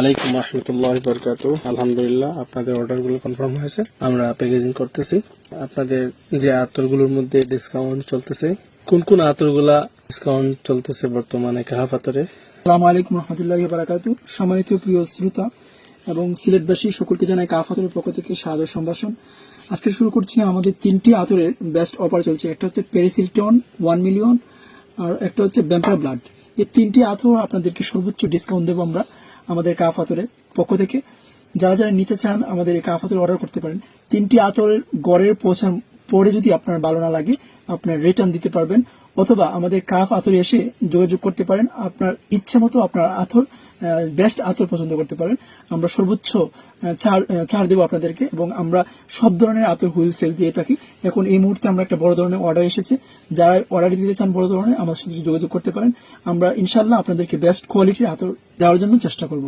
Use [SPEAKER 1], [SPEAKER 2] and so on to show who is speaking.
[SPEAKER 1] আলাইকুম আলহামদুলিল্লাহ, আপনাদের অর্ডারগুলো কনফার্ম হয়েছে। আমরা প্যাকেজিং করতেছি। আপনাদের যে আতরগুলোর মধ্যে ডিসকাউন্ট চলতেছে, কোন কোন ডিসকাউন্ট চলতেছে বর্তমানে
[SPEAKER 2] সম্মানিত প্রিয় শ্রোতা এবং সিলেটবাসী, সকলকে জানাই কাফাতের পক্ষ থেকে সাদর সম্ভাষণ। আজকে শুরু করছি আমাদের তিনটি আতরের বেস্ট অফার চলছে। একটা হচ্ছে পেরিসিলটন ওয়ান মিলিয়ন আর একটা হচ্ছে ব্যাম্পার ব্লাড এই তিনটি আতর আপনাদেরকে সর্বোচ্চ ডিসকাউন্ট দেবো আমরা আমাদের কাফ আতরের পক্ষ থেকে। যারা যারা নিতে চান আমাদের এই কাফ আতর অর্ডার করতে পারেন। তিনটি আতরের গড়ের পৌঁছার পরে যদি আপনার ভালো না লাগে, আপনার রিটার্ন দিতে পারবেন। অথবা আমাদের কাফ আতরে এসে যোগাযোগ করতে পারেন। আপনার ইচ্ছে মতো আপনার আতর বেস্ট আতর পছন্দ করতে পারেন। আমরা সর্বোচ্চ চার ছাড় দেবো আপনাদেরকে এবং আমরা সব ধরনের আতর হোলসেল দিয়ে থাকি। এখন এই মুহূর্তে আমরা একটা বড় ধরনের অর্ডার এসেছে। যারা অর্ডার দিতে চান বড় ধরনের আমার সাথে যোগাযোগ করতে পারেন। আমরা ইনশাল্লাহ আপনাদেরকে বেস্ট কোয়ালিটির আতর দেওয়ার জন্য চেষ্টা করব।